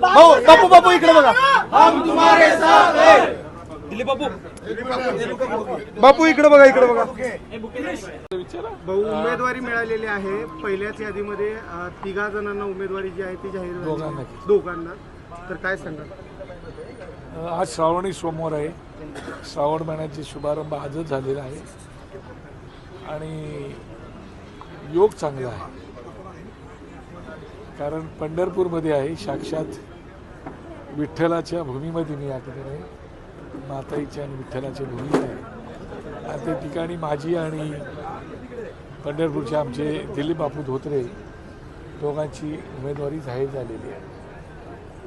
भाऊ बापू बापू इकडे बघा. बापू. इकडे बघा इकडे बघा. भाऊ उमेदवारी मिळालेली आहे. पहिल्याच यादीमध्ये तिघा जणांना उमेदवारी जी आहे ती जाहीर झाली. दोघांना. दोघांना. तर काय सांगा आज श्रावणी सोमवार आहे. श्रावण महिन्याचे शुभारंभ आजच झालेला आहे. आणि योग चांगला आहे. कारण पंढरपूरमध्ये आहे साक्षात विठ्ठलाच्या भूमीमध्ये मी या ठिकाणी माताईच्या आणि विठ्ठलाच्या भूमी आहे. आणि त्या ठिकाणी माझी आणि पंढरपूरचे आमचे दिलीप बापू धोत्रे दोघांची उमेदवारी जाहीर झालेली आहे.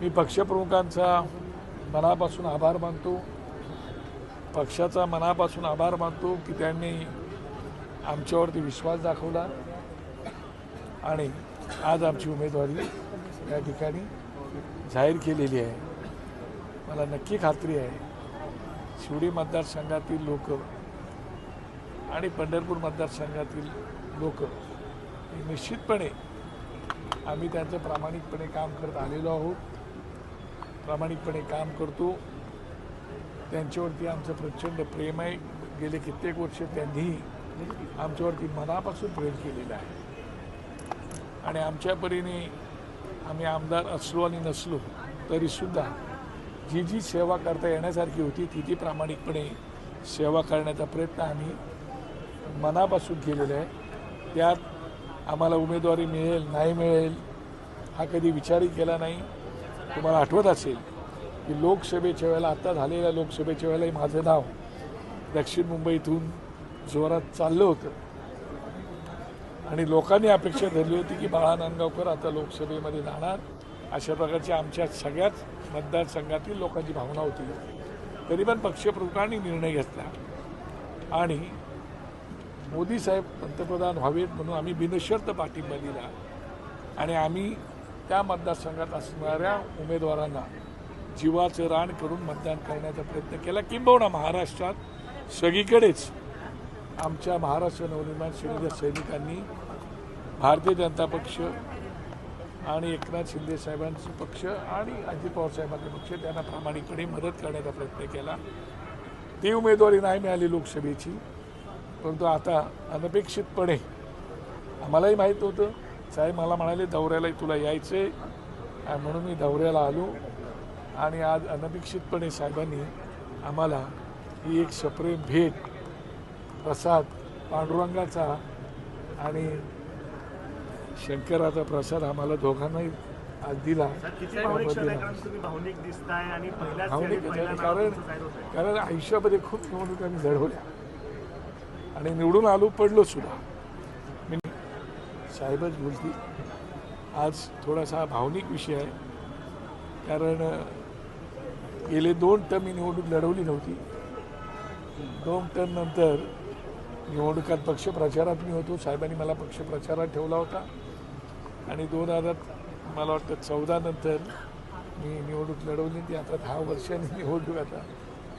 मी पक्षप्रमुखांचा मनापासून आभार मानतो. पक्षाचा मनापासून आभार मानतो की त्यांनी आमच्यावरती विश्वास दाखवला आणि आज आमची उमेदवारी या ठिकाणी जाहीर केलेली आहे. मला नक्की खात्री आहे शिवडी मतदारसंघातील लोक आणि पंढरपूर मतदारसंघातील लोक निश्चितपणे आम्ही त्यांचं प्रामाणिकपणे काम करत आलेलो आहोत. प्रामाणिकपणे काम करतो. त्यांच्यावरती आमचं प्रचंड प्रेम आहे. गेले कित्येक वर्ष त्यांनी आमच्यावरती मनापासून प्रेम केलेलं आहे. आणि आमच्या परीने आम्ही आमदार असलो आणि नसलो तरीसुद्धा जी जी सेवा करता येण्यासारखी होती ती ती प्रामाणिकपणे सेवा करण्याचा प्रयत्न आम्ही मनापासून केलेला आहे. त्यात आम्हाला उमेदवारी मिळेल नाही मिळेल हा कधी विचारही केला नाही. तुम्हाला आठवत असेल की लोकसभेच्या वेळेला आत्ता झालेल्या लोकसभेच्या वेळेलाही माझं नाव दक्षिण मुंबईतून जोरात चाललं होतं. आणि लोकांनी अपेक्षा धरली होती की बाळा नांदगावकर आता लोकसभेमध्ये जाणार. अशा प्रकारची आमच्या सगळ्याच मतदारसंघातील लोकांची भावना होती. तरी पण पक्षप्रमुखांनी निर्णय घेतला. आणि मोदी साहेब पंतप्रधान व्हावेत म्हणून आम्ही बिनशर्त पाठिंबा दिला. आणि आम्ही त्या मतदारसंघात असणाऱ्या उमेदवारांना जीवाचं रान करून मतदान करण्याचा प्रयत्न केला. किंबहुना महाराष्ट्रात सगळीकडेच आमच्या महाराष्ट्र नवनिर्माण सेनेच्या सैनिकांनी भारतीय जनता पक्ष आणि एकनाथ शिंदे साहेबांचे पक्ष आणि अजित पवार पक्ष त्यांना प्रामाणिकपणे मदत करण्याचा प्रयत्न केला. ती उमेदवारी नाही मिळाली लोकसभेची परंतु आता अनपेक्षितपणे आम्हालाही माहीत होतं साहेब मला म्हणाले दौऱ्यालाही तुला यायचं आहे म्हणून मी दौऱ्याला आलो. आणि आज अनपेक्षितपणे साहेबांनी आम्हाला ही एक सप्रेम भेट प्रसाद पांडुरंगाचा आणि शंकराचा प्रसाद आम्हाला दोघांनाही आज दिला. भावनिक दिसताय आणि आहे. कारण कारण आयुष्यामध्ये खूप निवडणुका मी लढवल्या आणि निवडून आलो पडलो सुद्धा. मी साहेबच बोलती आज थोडासा भावनिक विषय आहे. कारण गेले दोन टर्म मी निवडणूक लढवली नव्हती. दोन टर्म नंतर निवडणुकात पक्षप्रचारात मी होतो. साहेबांनी मला पक्षप्रचारात ठेवला होता. आणि दोन हजार मला वाटतं चौदा नंतर मी निवडणूक लढवली. ती आता दहा वर्षांनी निवडणूक आता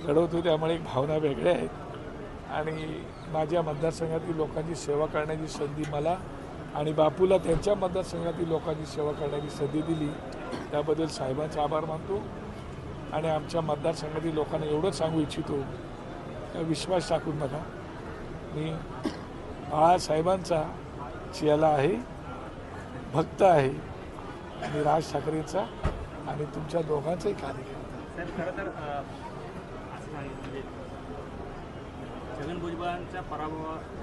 लढवतो त्यामुळे एक भावना वेगळ्या आहेत. आणि माझ्या मतदारसंघातील लोकांची सेवा करण्याची संधी मला आणि बापूला त्यांच्या मतदारसंघातील लोकांची सेवा करण्याची संधी दिली. त्याबद्दल साहेबांचा आभार मानतो. आणि आमच्या मतदारसंघातील लोकांना एवढंच सांगू इच्छितो. विश्वास टाकून बघा. मी बाळासाहेबांचा चेला आहे भक्त आहे आणि राज ठाकरेंचा आणि तुमच्या दोघांचाही कार्यकर्ता म्हणजे छगन भुजबळांच्या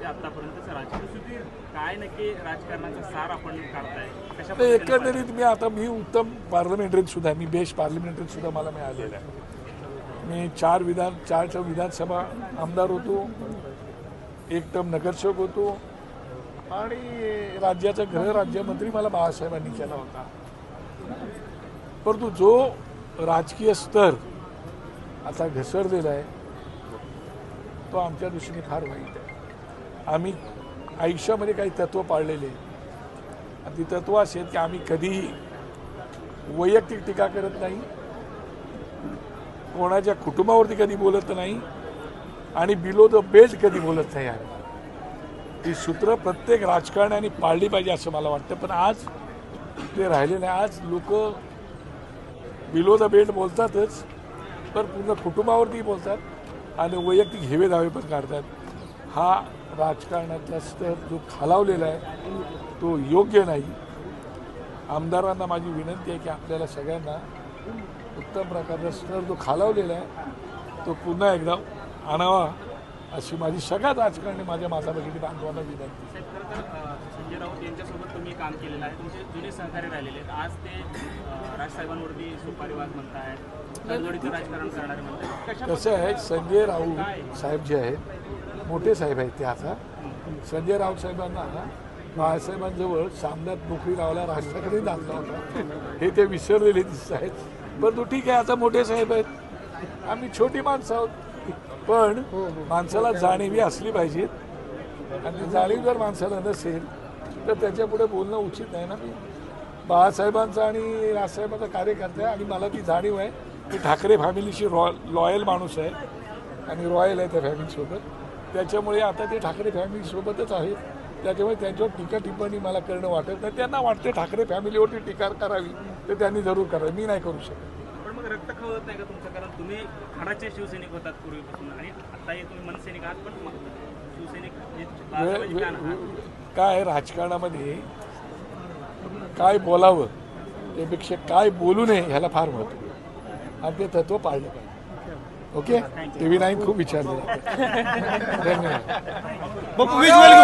आतापर्यंतचं राजकीय काय नक्की राजकारणाचा सार आपण काढताय? एकंदरीत मी आता मी उत्तम पार्लमेंटरीत सुद्धा मी बेस्ट पार्लमेंटरीत सुद्धा मला मिळालेलं आहे. मी चार विधान चारच्या विधानसभा आमदार होतो. एक टर्म नगरसेवक होतो. आणि राज्याचा गृहराज्यमंत्री मला बाळासाहेबांनी केला होता. परंतु जो राजकीय स्तर आता घसरलेला आहे तो आमच्या दृष्टीने फार वाईट आहे. आम्ही आयुष्यामध्ये काही तत्त्व पाळलेले आणि ती तत्व अशी आहेत की आम्ही कधीही वैयक्तिक टीका करत नाही. कोणाच्या कुटुंबावरती कधी बोलत नाही. आणि बिलो द बेल्ट कधी बोलत नाही आम्ही ही सूत्र प्रत्येक राजकारण्याने पाळली पाहिजे असं मला वाटतं. पण आज ते राहिले नाही. आज लोक बिलो द बेल्ट बोलतातच पण पूर्ण कुटुंबावरती बोलतात आणि वैयक्तिक हेवे दावे पण काढतात. हा राजकारणाचा स्तर जो खालावलेला आहे तो योग्य नाही. आमदारांना माझी विनंती आहे की आपल्याला सगळ्यांना उत्तम प्रकारचा स्तर जो खालावलेला आहे तो पुन्हा एकदा आणावा अशी माझी सगळ्यात राजकारणी माझ्या माता भगिनी बांधवांना विनंती संजय राऊत यांच्यासोबत तुम्ही काम केलेलं आहे. तुमचे जुने सहकारी राहिलेले आहेत. आज ते राजसाहेबांवरती सुपारीवाद म्हणतायत तडजोडीचं राजकारण करणारे म्हणतायत. कशा कसं आहे संजय राऊत साहेब जे आहेत मोठे साहेब आहेत ते आता. संजय राऊत साहेबांना बाळासाहेबांजवळ सामन्यात नोकरी राज ठाकरे दाखला होता. हे ते विसरलेले दिसत आहेत. परंतु ठीक आहे आता मोठे साहेब आहेत. आम्ही छोटी माणसं आहोत. पण माणसाला जाणीवी असली पाहिजेत आणि जाणीव जर माणसाला नसेल तर त्याच्या पुढे बोलणं उचित नाही ना मी. बाळासाहेबांचा आणि राजसाहेबांचा कार्यकर्ता आहे आणि मला ती जाणीव आहे की ठाकरे फॅमिलीशी रॉ लॉयल माणूस आहे आणि रॉयल आहे त्या फॅमिलीसोबत. त्याच्यामुळे आता ते ठाकरे फॅमिलीसोबतच आहेत. त्याच्यामुळे त्यांच्यावर टीका टिप्पणी मला करणं वाटत नाही. त्यांना वाटते ठाकरे फॅमिलीवरती टीका करावी तर त्यांनी जरूर करावी. मी नाही करू शकत. रक्त खवत नाही का तुमचं? कारण तुम्ही खडाचे शिवसैनिक होतात पूर्वीपासून आणि आताही तुम्ही मनसैनिक आहात पण शिवसैनिक काय राजकारणामध्ये? काय बोलावं? त्यापेक्षा काय बोलू नये ह्याला फार महत्त्व आहे. आणि ते तत्व पाळलं पाहिजे. ओके? टी व्ही नाईन खूप विचारलं. धन्यवाद.